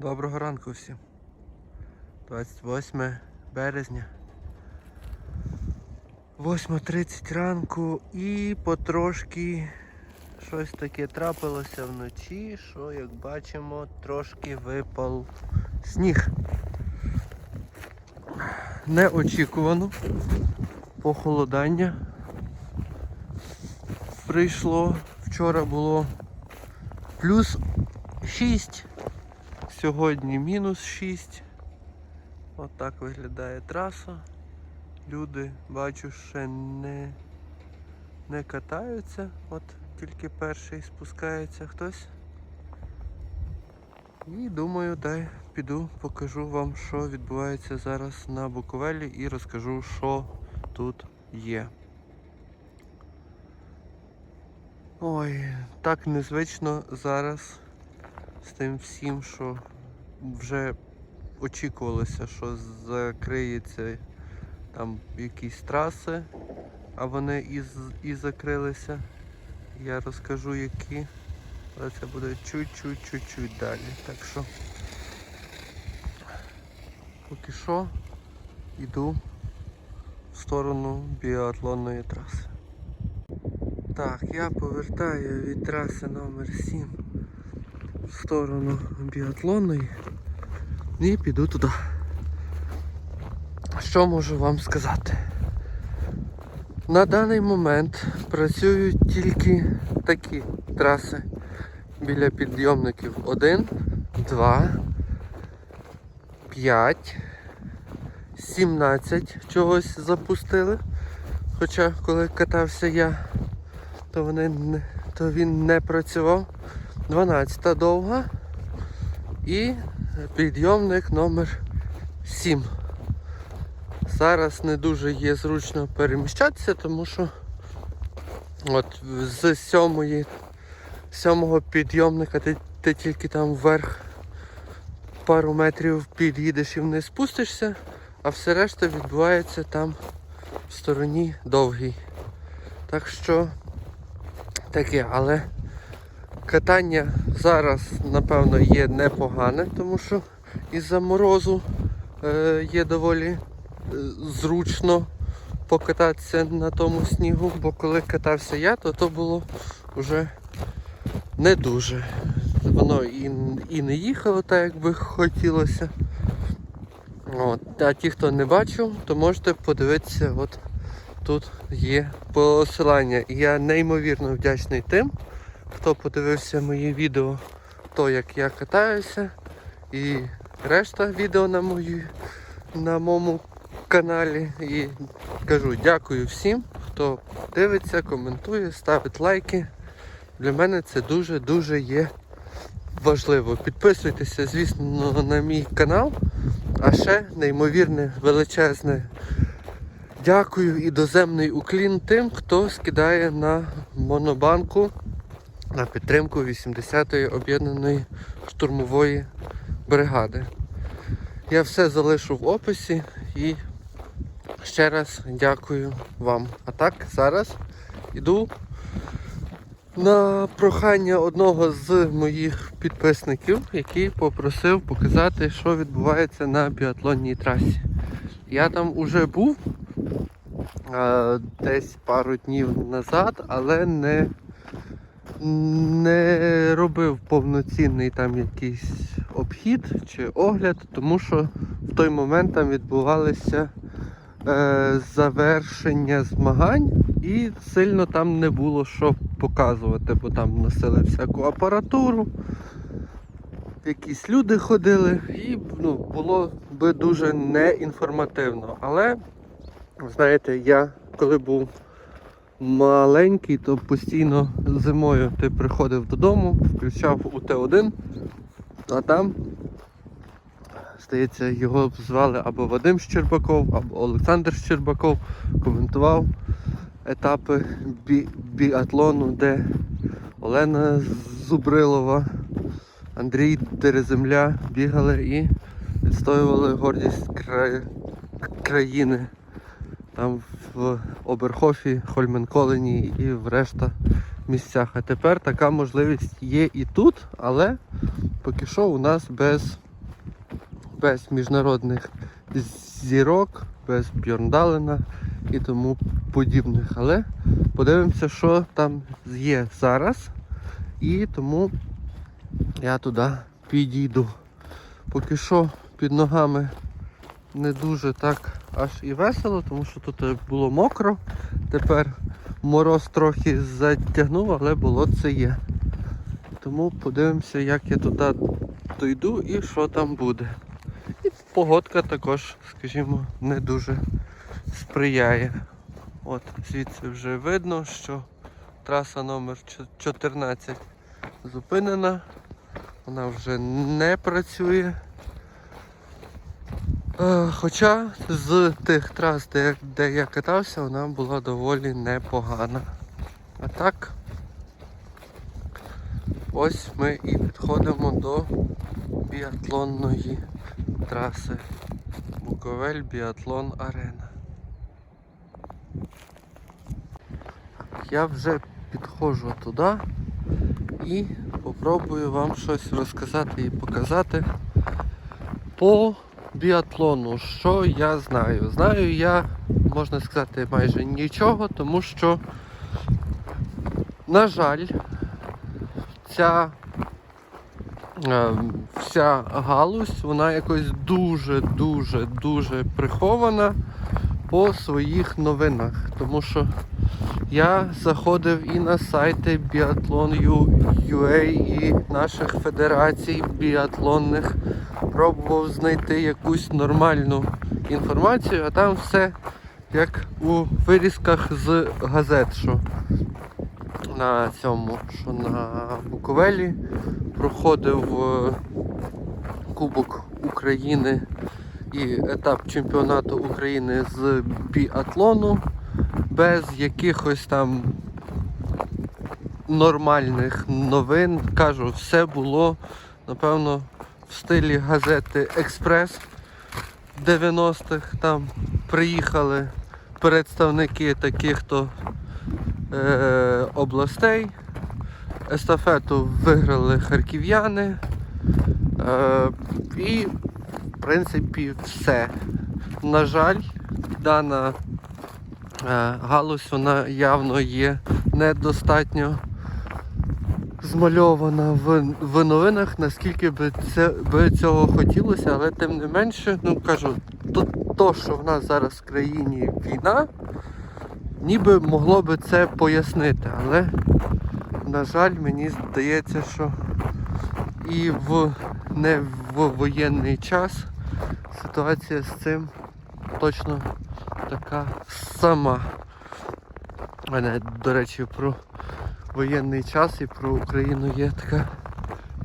Доброго ранку всім. 28 березня. 8.30 ранку і потрошки щось таке трапилося вночі, що як бачимо трошки випав сніг. Неочікувано похолодання. Прийшло, вчора було плюс 6, сьогодні мінус 6. Отак виглядає траса. Люди, бачу, ще не, не катаються. От тільки перший спускається хтось. І думаю, дай піду, покажу вам, що відбувається зараз на Буковелі і розкажу, що тут є. Ой, так незвично зараз з тим всім, що вже очікувалося, що закриється там якісь траси, а вони і, і закрилися. Я розкажу які, але це буде чуть-чуть-чуть далі. Так що поки що йду в сторону біатлонної траси. Так, я повертаю від траси номер 7 в сторону біатлонної і піду туди. Що можу вам сказати? На даний момент працюють тільки такі траси біля підйомників 1, 2, 5, 17 чогось запустили. Хоча коли катався я, то, вони то він не працював. 12 довга і підйомник номер 7. Зараз не дуже є зручно переміщатися, тому що от з сьомої, сьомого підйомника ти, ти тільки там вверх пару метрів під'їдеш і вниз спустишся, а все решта відбувається там в стороні довгій. Так що таке, але катання зараз, напевно, є непогане, тому що із-за морозу е, є доволі е, зручно покататися на тому снігу, бо коли катався я, то то було вже не дуже. Воно і, і не їхало так, як би хотілося. От. А ті, хто не бачив, то можете подивитися, от тут є посилання. І я неймовірно вдячний тим, хто подивився моє відео, то як я катаюся, і решта відео на мої, на моєму каналі. І кажу дякую всім, хто дивиться, коментує, ставить лайки. Для мене це дуже-дуже є важливо. Підписуйтеся, звісно, на мій канал. А ще неймовірне величезне дякую і доземний уклін тим, хто скидає на монобанку на підтримку 80-ї об'єднаної штурмової бригади. Я все залишу в описі і ще раз дякую вам. А так, зараз іду на прохання одного з моїх підписників, який попросив показати, що відбувається на біатлонній трасі. Я там уже був десь пару днів назад, але не, не робив повноцінний там якийсь обхід чи огляд, тому що в той момент там відбувалися е, завершення змагань і сильно там не було що показувати, бо там носили всяку апаратуру, якісь люди ходили, і ну, було би дуже неінформативно. Але, знаєте, я коли був маленький, то постійно зимою ти приходив додому, включав УТ-1, а там Здається, його звали або Вадим Щербаков, або Олександр Щербаков, коментував етапи бі- біатлону, де Олена Зубрилова, Андрій Дереземля бігали і відстоювали гордість кра- країни. Там в Оберхофі, Хольменколені і в решта місцях. А тепер така можливість є і тут, але поки що у нас без без міжнародних зірок, без Бьорндалена і тому подібних. Але подивимося, що там є зараз. І тому я туди підійду. Поки що під ногами не дуже так аж і весело, тому що тут було мокро. Тепер мороз трохи затягнув, але болотце є. Тому подивимося, як я туди дойду і що там буде. І погодка також, скажімо, не дуже сприяє. От звідси вже видно, що траса номер 14 зупинена. Вона вже не працює. Е, Хоча з тих трас, де, де я катався, вона була доволі непогана. А так, ось ми і підходимо до біатлонної траси. Буковель Біатлон Арена. Я вже підходжу туди і попробую вам щось розказати і показати по біатлону. Що я знаю? Знаю я, можна сказати, майже нічого, тому що, на жаль, ця е, вся галузь, вона якось дуже-дуже дуже прихована по своїх новинах. Тому що я заходив і на сайти Biathlon.ua і наших федерацій біатлонних, пробував знайти якусь нормальну інформацію, а там все як у вирізках з газет, що на цьому, що на Буковелі проходив е, Кубок України і етап чемпіонату України з біатлону без якихось там нормальних новин. Кажу, все було, напевно, в стилі газети Експрес 90-х. Там приїхали представники таких то е, областей. Естафету виграли харків'яни. Е, і, в принципі, все. На жаль, дана е, галузь вона явно є недостатньо змальована в, в новинах, наскільки би це би цього хотілося, але тим не менше, ну кажу, то, то що в нас зараз в країні війна, ніби могло би це пояснити, але на жаль, мені здається, що і в не в воєнний час ситуація з цим точно така сама. У мене, до речі, про воєнний час і про Україну є така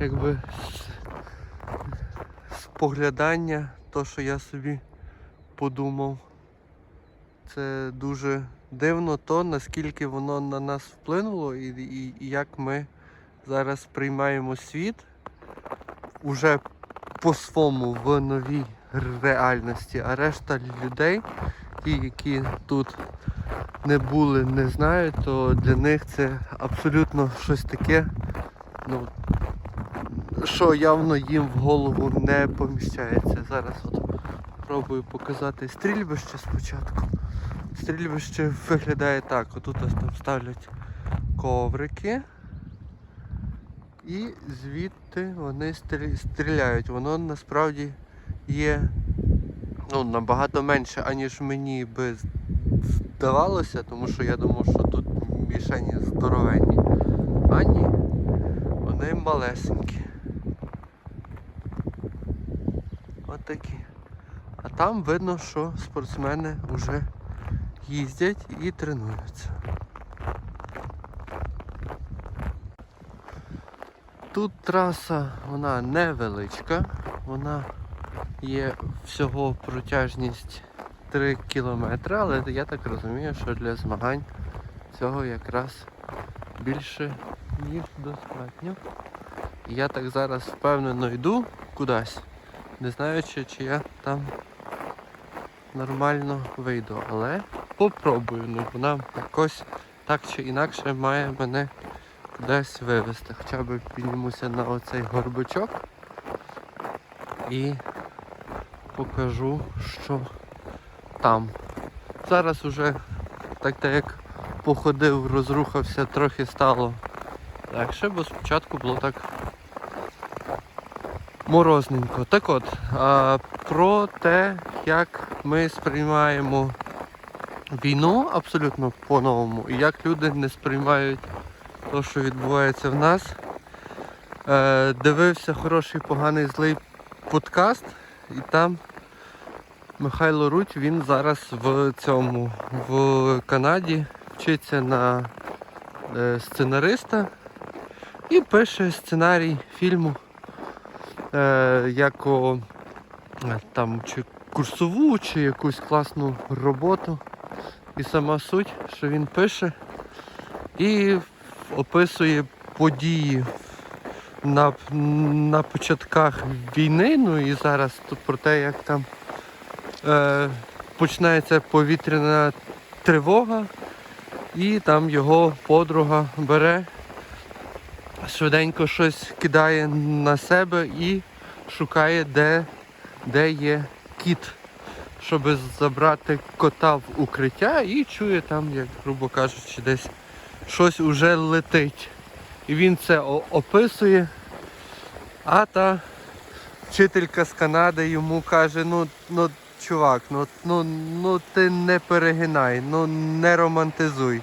якби споглядання, то що я собі подумав. Це дуже дивно то, наскільки воно на нас вплинуло і, і, і як ми зараз приймаємо світ уже по-своєму в новій реальності, а решта людей, ті, які тут не були, не знають, то для них це абсолютно щось таке, ну, що явно їм в голову не поміщається. Зараз от пробую показати стрільбище спочатку. Стрільбище виглядає так. Отут ось там ставлять коврики. І звідти вони стріляють. Воно насправді є ну, набагато менше, аніж мені би здавалося, тому що я думав, що тут мішені здоровенні. А ні, вони малесенькі. Отакі. А там видно, що спортсмени вже їздять і тренуються. Тут траса, вона невеличка, вона є всього протяжність 3 кілометри, але я так розумію, що для змагань цього якраз більше ніж достатньо. Я так зараз впевнено йду кудись, не знаючи, чи я там нормально вийду. Але попробую, ну вона якось так чи інакше має мене кудись вивезти. Хоча б піднімуся на оцей горбочок і покажу, що там. Зараз уже так так як походив, розрухався, трохи стало легше, бо спочатку було так морозненько. Так от, а, про те, як ми сприймаємо війну абсолютно по-новому, і як люди не сприймають те, що відбувається в нас. Е, дивився хороший, поганий, злий подкаст, і там Михайло Руть, він зараз в цьому в Канаді вчиться на е, сценариста і пише сценарій фільму е, як о, е, там чи курсову, чи якусь класну роботу. І сама суть, що він пише і описує події на, на початках війни, ну і зараз про те, як там е, починається повітряна тривога, і там його подруга бере, швиденько щось кидає на себе і шукає, де, де є кіт, щоб забрати кота в укриття і чує там, як, грубо кажучи, десь щось уже летить. І він це описує. А та вчителька з Канади йому каже, ну, ну чувак, ну, ну, ну ти не перегинай, ну не романтизуй.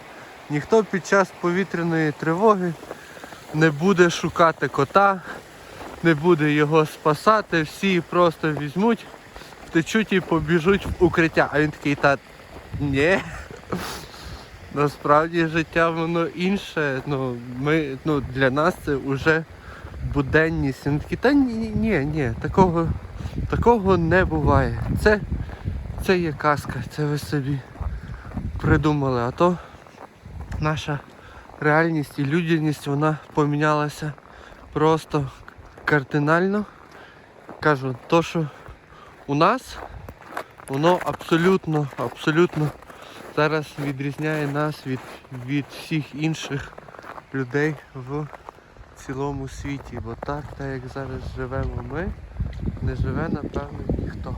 Ніхто під час повітряної тривоги не буде шукати кота, не буде його спасати, всі просто візьмуть, втечуть і побіжуть в укриття. А він такий, та ні. Насправді життя воно інше. Ну, ми, ну, для нас це вже буденність. Він такий, та ні, ні, ні, такого, такого не буває. Це, це є казка, це ви собі придумали. А то наша реальність і людяність вона помінялася просто кардинально. Кажу, то, що у нас, воно абсолютно, абсолютно зараз відрізняє нас від, від всіх інших людей в цілому світі. Бо так, так як зараз живемо ми, не живе напевно ніхто.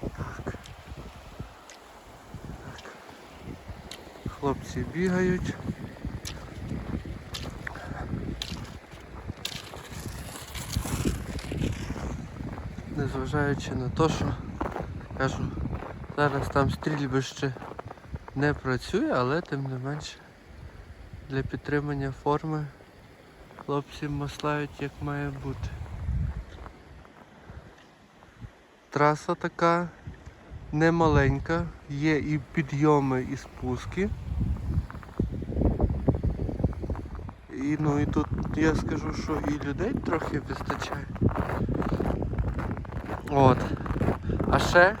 Так. Так. Хлопці бігають. Незважаючи на те, що кажу, Зараз там стрільбище не працює, але тим не менше для підтримання форми хлопці маслають як має бути. Траса така немаленька, є і підйоми, і спуски. І ну і тут я скажу, що і людей трохи вистачає. От. А ще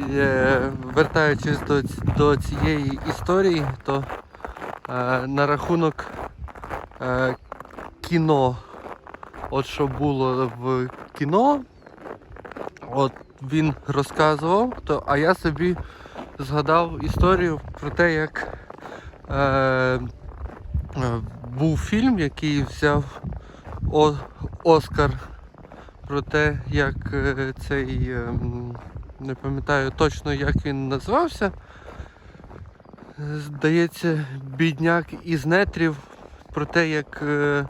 Е, Вертаючись до, до цієї історії, то е, на рахунок е, кіно, от що було в кіно, от він розказував, то, а я собі згадав історію про те, як е, е, був фільм, який взяв О, Оскар про те, як е, цей. е, не пам'ятаю точно, як він називався. Здається, бідняк із нетрів про те, як е, е,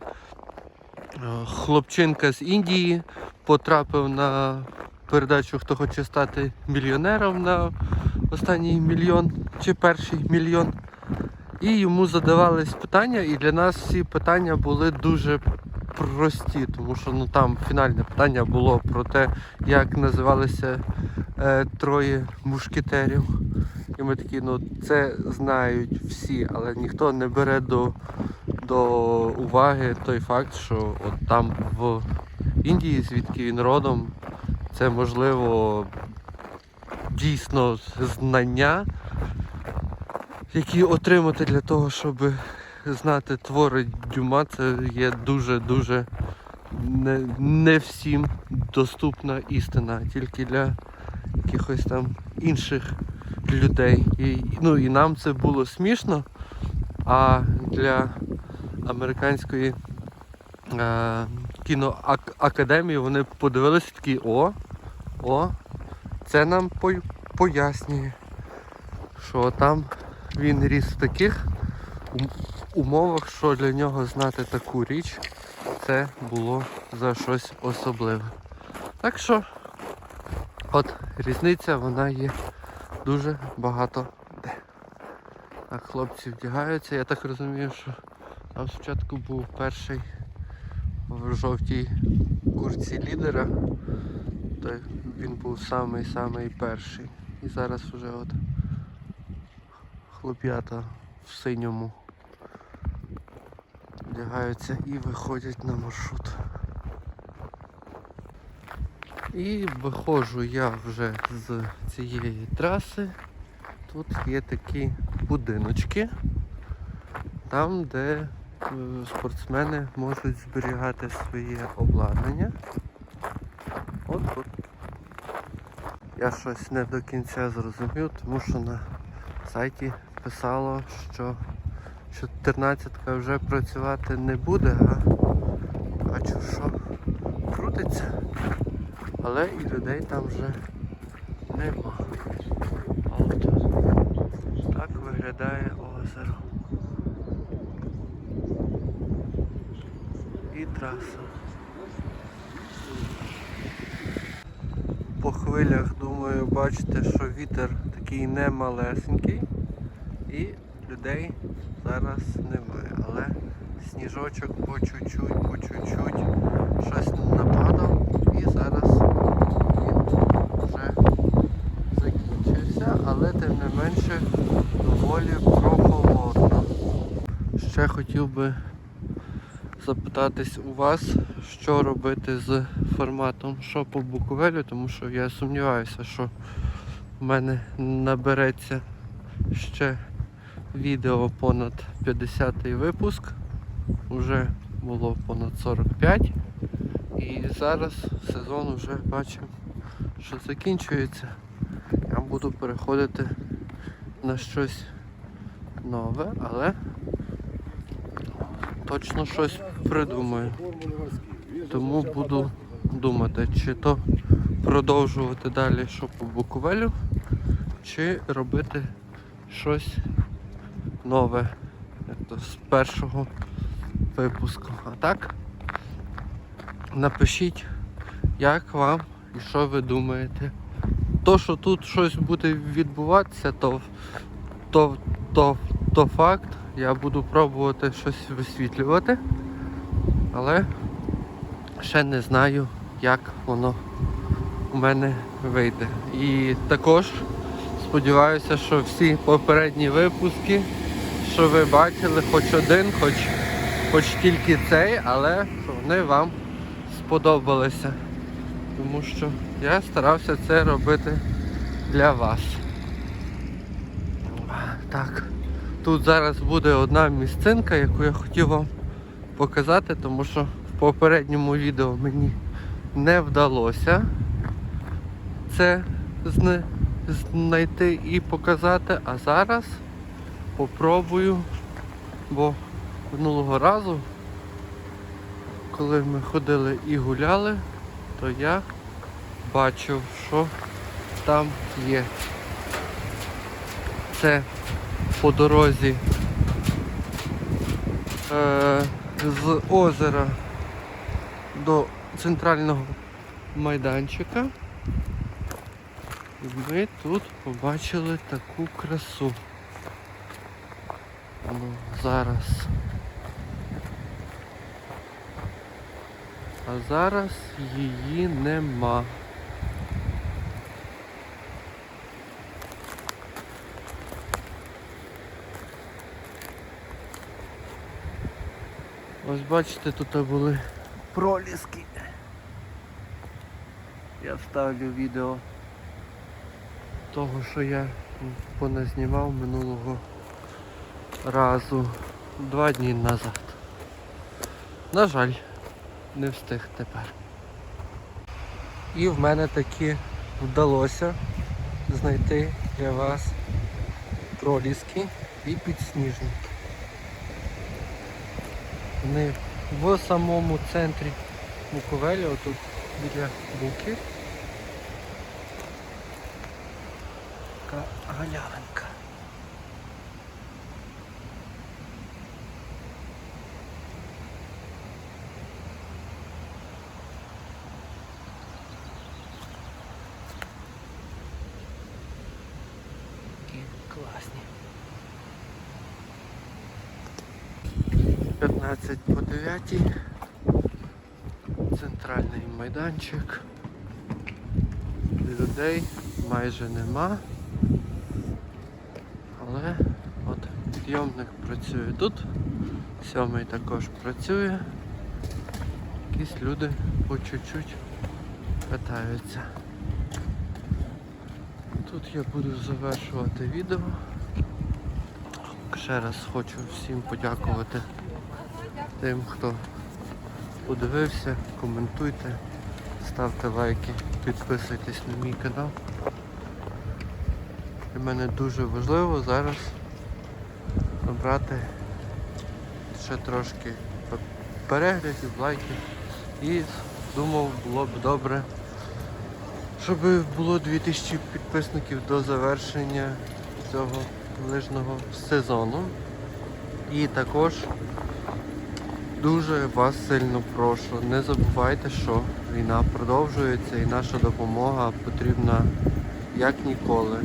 хлопчинка з Індії потрапив на передачу Хто хоче стати мільйонером на останній мільйон чи перший мільйон. І йому задавались питання, і для нас всі питання були дуже прості, тому що ну там фінальне питання було про те, як називалися е, троє мушкетерів. І ми такі, ну це знають всі, але ніхто не бере до, до уваги той факт, що от там в Індії, звідки він родом, це можливо дійсно знання, які отримати для того, щоб знати твори Дюма, це є дуже-дуже не, не всім доступна істина, тільки для якихось там інших людей. І, ну, і нам це було смішно, а для американської е, кіноакадемії, вони подивилися такі, о, о, це нам пояснює, що там він ріс в таких умовах, що для нього знати таку річ, це було за щось особливе. Так що, от різниця вона є дуже багато де. Так, хлопці вдягаються. Я так розумію, що там спочатку був перший в жовтій курці лідера. Він був самий-самий перший. І зараз вже от хлоп'ята в синьому вдягаються і виходять на маршрут. І виходжу я вже з цієї траси. Тут є такі будиночки, там, де е, спортсмени можуть зберігати своє обладнання. От тут. Я щось не до кінця зрозумів, тому що на сайті писало, що 14-ка вже працювати не буде, а бачу, що крутиться. Але і людей там вже нема. От так виглядає озеро. І траса. По хвилях, думаю, бачите, що вітер такий не малесенький і людей зараз немає. Але сніжочок по чуть-чуть, по чуть-чуть щось нападав і зараз він вже закінчився, але тим не менше доволі прохолодно. Ще хотів би запитатись у вас, що робити з форматом що по Буковелю, тому що я сумніваюся, що в мене набереться ще відео понад 50 випуск. Уже було понад 45. І зараз сезон вже бачимо, що закінчується. Я буду переходити на щось нове, але точно щось придумаю. Тому буду думати, чи то продовжувати далі, що по Буковелю, чи робити щось нове як то з першого випуску. А так, напишіть, як вам і що ви думаєте. То, що тут щось буде відбуватися, то, то, то, то факт. Я буду пробувати щось висвітлювати, але ще не знаю, як воно у мене вийде. І також сподіваюся, що всі попередні випуски, що ви бачили, хоч один, хоч, хоч тільки цей, але вони вам сподобалися. Тому що я старався це робити для вас. Так, тут зараз буде одна місцинка, яку я хотів вам показати, тому що попередньому відео мені не вдалося це зна- знайти і показати, а зараз попробую, бо минулого разу, коли ми ходили і гуляли, то я бачив, що там є. Це по дорозі е, з озера до центрального майданчика. І ми тут побачили таку красу. Ну, зараз. А зараз її нема. Ось бачите, тут були проліски. Я вставлю відео того, що я поназнімав минулого разу два дні назад. На жаль, не встиг тепер. І в мене таки вдалося знайти для вас проліски і підсніжники. Вони в самому центрі Буковелі, отут біля Буки. Така галявинка. Майданчик. Людей майже нема. Але от підйомник працює тут. Сьомий також працює. Якісь люди по чуть-чуть катаються. Тут я буду завершувати відео. Ще раз хочу всім подякувати тим, хто подивився, коментуйте, ставте лайки, підписуйтесь на мій канал. Для мене дуже важливо зараз набрати ще трошки переглядів, лайків. І думав, було б добре, щоб було 2000 підписників до завершення цього лижного сезону. І також дуже вас сильно прошу, не забувайте, що війна продовжується і наша допомога потрібна як ніколи.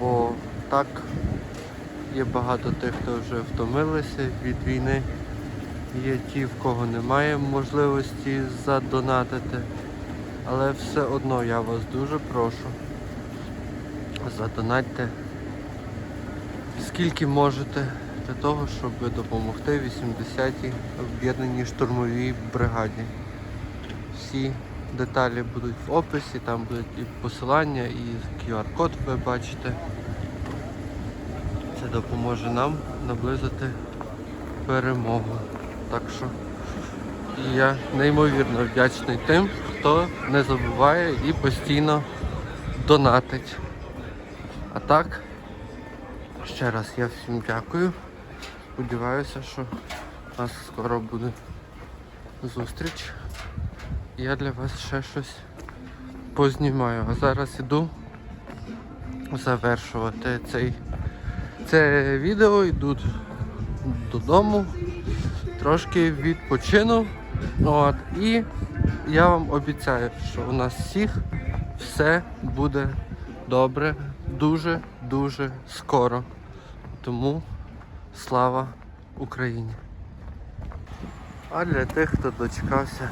Бо так є багато тих, хто вже втомилися від війни. Є ті, в кого немає можливості задонатити. Але все одно я вас дуже прошу. Задонатьте скільки можете для того, щоб допомогти 80-й об'єднаній штурмовій бригаді. Всі деталі будуть в описі, там будуть і посилання, і QR-код ви бачите. Це допоможе нам наблизити перемогу. Так що я неймовірно вдячний тим, хто не забуває і постійно донатить. А так, ще раз я всім дякую. Сподіваюся, що у нас скоро буде зустріч. Я для вас ще щось познімаю. А зараз іду завершувати цей, це відео, йду додому, трошки відпочину. От, і я вам обіцяю, що у нас всіх все буде добре, дуже-дуже скоро. Тому слава Україні! А для тих, хто дочекався,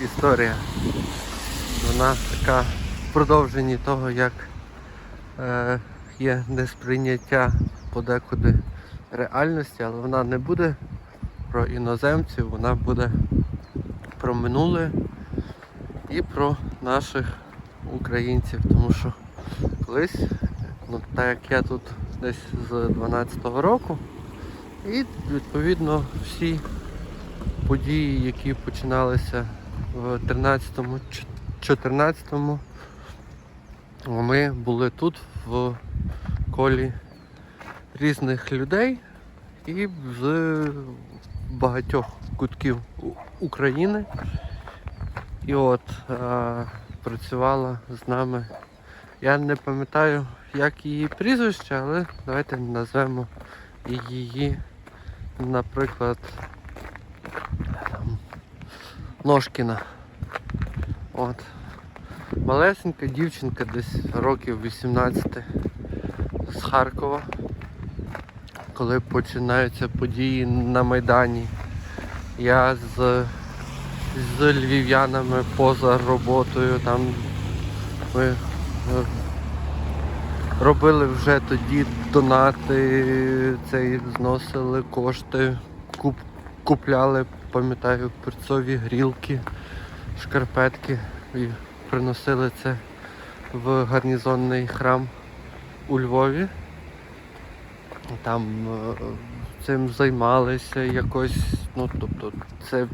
історія. Вона така в продовженні того, як е, є несприйняття подекуди реальності, але вона не буде про іноземців, вона буде про минуле і про наших українців. Тому що колись, ну так як я тут десь з 12-го року, і відповідно всі події, які починалися в 13-му, 14-му, ми були тут в колі різних людей і з багатьох кутків України. І от е, працювала з нами. Я не пам'ятаю, як її прізвище, але давайте назвемо її, наприклад, Ножкіна. От. Малесенька дівчинка десь років 18 з Харкова. Коли починаються події на Майдані. Я з, з львів'янами поза роботою там ми е, робили вже тоді донати, цей зносили кошти, куп, купляли, пам'ятаю, перцові грілки, шкарпетки і приносили це в гарнізонний храм у Львові. Там е, цим займалися якось, ну тобто це,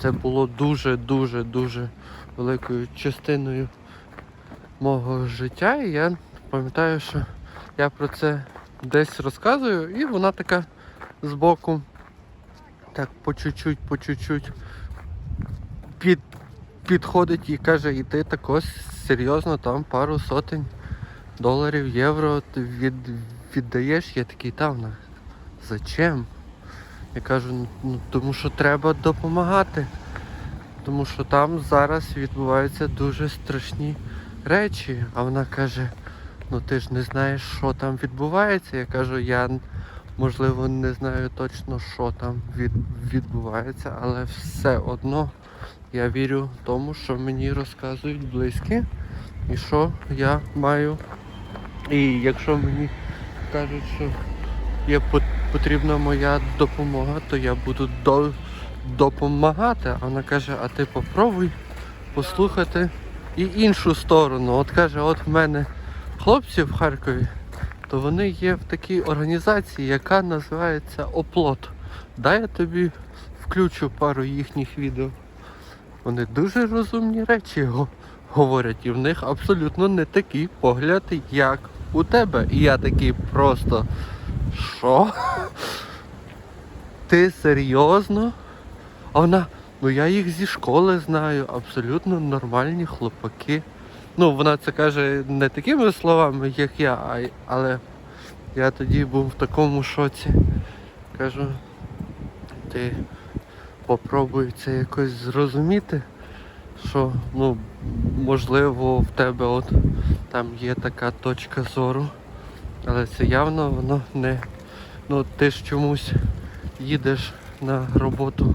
це було дуже-дуже дуже великою частиною мого життя. І я пам'ятаю, що я про це десь розказую, і вона така збоку, так по чуть-чуть, по чуть-чуть підходить і каже, і ти також серйозно там пару сотень доларів, євро від, віддаєш. Я такий, та вона, зачем? Я кажу, «Ну, ну тому що треба допомагати. Тому що там зараз відбуваються дуже страшні речі. А вона каже, ну ти ж не знаєш, що там відбувається. Я кажу, я можливо не знаю точно, що там від, відбувається, але все одно я вірю тому, що мені розказують близькі і що я маю. І якщо мені кажуть, що є потрібна моя допомога, то я буду до, допомагати. А вона каже, а ти попробуй послухати і іншу сторону. От каже, от в мене хлопці в Харкові, то вони є в такій організації, яка називається Оплот. Дай я тобі включу пару їхніх відео. Вони дуже розумні речі го- говорять, і в них абсолютно не такий погляд, як у тебе. І я такий просто. Що? Ти серйозно? А вона, ну я їх зі школи знаю, абсолютно нормальні хлопаки. Ну, вона це каже не такими словами, як я, а але я тоді був в такому шоці. Кажу, ти попробуй це якось зрозуміти, що ну, можливо в тебе от там є така точка зору, але це явно воно не. Ну, ти ж чомусь їдеш на роботу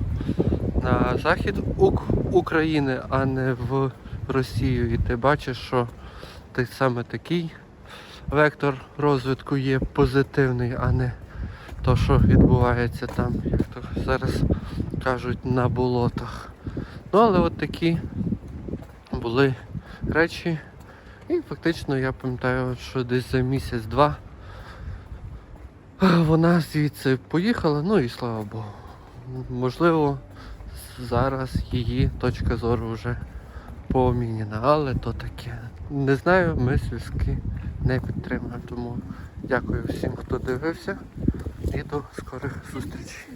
на захід Ук- України, а не в Росію. І ти бачиш, що ти саме такий вектор розвитку є позитивний, а не то, що відбувається там, як то зараз кажуть, на болотах. Ну, але от такі були речі. І фактично я пам'ятаю, що десь за місяць-два вона звідси поїхала, ну і слава Богу. Можливо, зараз її точка зору вже поміняна, але то таке. Не знаю, ми зв'язки не підтримуємо. Тому дякую всім, хто дивився і до скорих зустрічей.